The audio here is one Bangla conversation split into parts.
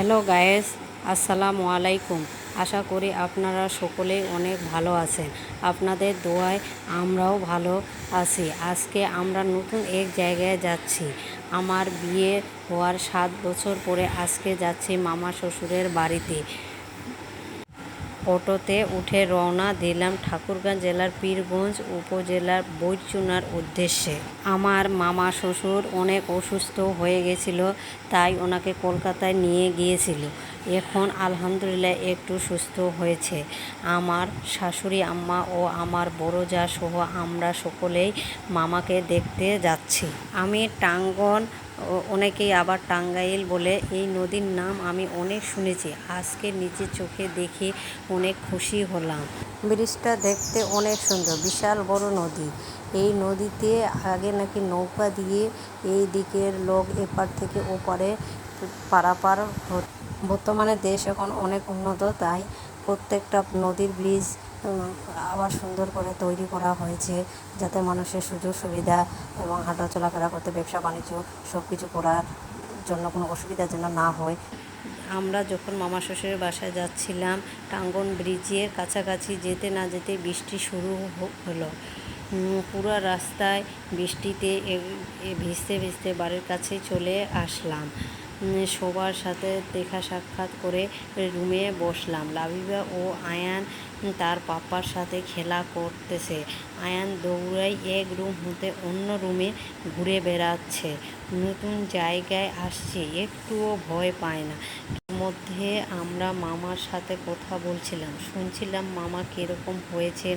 হ্যালো গায়েস, আসসালামু আলাইকুম। আশা করি আপনারা সকলে অনেক ভালো আছেন। আপনাদের দোয়ায় আমরাও ভালো আছি। আজকে আমরা নতুন এক জায়গায় যাচ্ছি। আমার বিয়ে হওয়ার সাত বছর পরে আজকে যাচ্ছি মামা শ্বশুরের বাড়িতে। অটোতে উঠে রওনা দিলাম ঠাকুরগাঁও জেলার পীরগঞ্জ উপজেলার বৈচুনার উদ্দেশ্যে। আমার মামা শ্বশুর অনেক অসুস্থ হয়ে গেছিল, তাই ওনাকে কলকাতায় নিয়ে গিয়েছিল। এখন আলহামদুলিল্লাহ একটু সুস্থ হয়েছে। আমার শাশুড়ি আম্মা ও আমার বড় যা সহ আমরা সকলেই মামাকে দেখতে যাচ্ছি। আমি টাঙ্গন অনেকেই আবার টাঙ্গাইল বলে, এই নদীর নাম আমি অনেক শুনেছি, আজকে নিজে চোখে দেখে অনেক খুশি হলাম। ব্রিজটা দেখতে অনেক সুন্দর, বিশাল বড় নদী। এই নদীতে আগে নাকি নৌকা দিয়ে এই দিকের লোক এপার থেকে ওপারে পারাপার বর্তমানে দেশ এখন অনেক উন্নত, তাই প্রত্যেকটা নদীর ব্রিজ আবার সুন্দর করে তৈরি করা হয়েছে যাতে মানুষের সুযোগ সুবিধা এবং হাঁটা চলাফেরা করতে, ব্যবসা বাণিজ্য সব কিছু করার জন্য কোনো অসুবিধা যেন না হয়। আমরা যখন মামা শ্বশুরের বাসায় যাচ্ছিলাম, টাঙ্গন ব্রিজের কাছাকাছি যেতে না যেতে বৃষ্টি শুরু হলো। পুরো রাস্তায় বৃষ্টিতে ভিজতে ভিজতে বাড়ির কাছে চলে আসলাম। সবার সাথে দেখা সাক্ষাৎ করে রুমে বসলাম। লাভিবা ও আয়ান তার পাপার সাথে খেলা করতেছে। আয়ান দৌড়াই এক রুম হতে অন্য রুমে ঘুরে বেড়াচ্ছে। নতুন জায়গায় আসছে, একটুও ভয় পায় না। মধ্যে আমরা মামার সাথে কথা বলছিলাম। শুনছিলাম মামা কীরকম হয়েছেন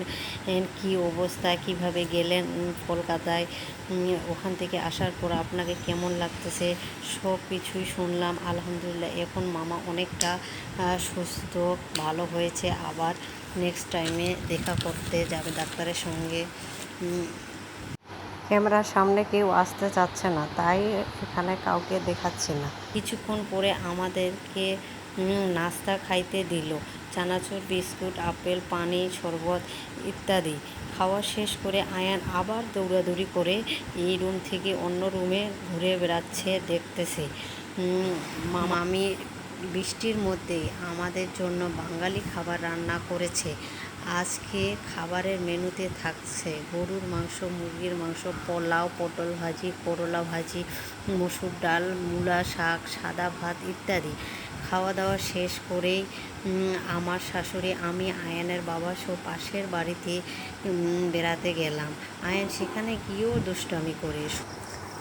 কি অবস্থা, কীভাবে গেলেন কলকাতায় ওখান থেকে আসার পর আপনাকে কেমন লাগতেছে? সব কিছুই শুনলাম, আলহামদুলিল্লাহ। এখন মামা অনেকটা সুস্থ, ভালো হয়েছে। আবার নেক্সট টাইমে দেখা করতে যাবে ডাক্তারের সঙ্গে। ক্যামেরার সামনে কেউ আসতে চাচ্ছে না, তাই এখানে কাউকে দেখাচ্ছি না। কিছুক্ষণ পরে আমাদেরকে নাস্তা খাইতে দিল। চানাচুর, বিস্কুট, আপেল, পানি, শরবত ইত্যাদি। খাওয়া শেষ করে আয়ান আবার দৌড়াদৌড়ি করে এই রুম থেকে অন্য রুমে ঘুরে বেড়াচ্ছে, দেখতেছে। মামি বৃষ্টির মধ্যে আমাদের জন্য বাঙালি খাবার রান্না করেছে। আজকে খাবারের মেনুতে থাকছে গরুর মাংস, মুরগির মাংস, পোলাও, পটল ভাজি, করলা ভাজি, মসুর ডাল, মূলা শাক, সাদা ভাত ইত্যাদি। খাওয়া দাওয়া শেষ করেই আমার শাশুড়ি, আমি আয়ানের বাবা সব পাশের বাড়িতে বেড়াতে গেলাম। আয়ান, সেখানে গিয়েও দুষ্টামি করে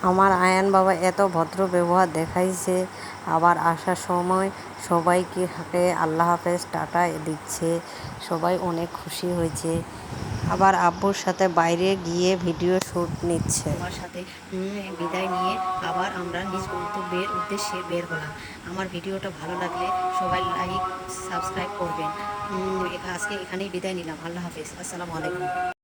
আমার আয়ান বাবা এত ভদ্র ব্যবহার দেখাইছে। আবার আসার সময় সবাইকে হাঁকে, আল্লাহ হাফেজ, টাটা দিচ্ছে। সবাই অনেক খুশি হয়েছে। আবার আব্বুর সাথে বাইরে গিয়ে ভিডিও শ্যুট নিচ্ছে। আমার সাথে বিদায় নিয়ে আবার আমরা নিজ গন্তব্যের উদ্দেশ্যে বের হলাম। আমার ভিডিওটা ভালো লাগলে সবাই লাইক সাবস্ক্রাইব করবেন। আজকে এখানেই বিদায় নিলাম। আল্লাহ হাফেজ। আসসালামু আলাইকুম।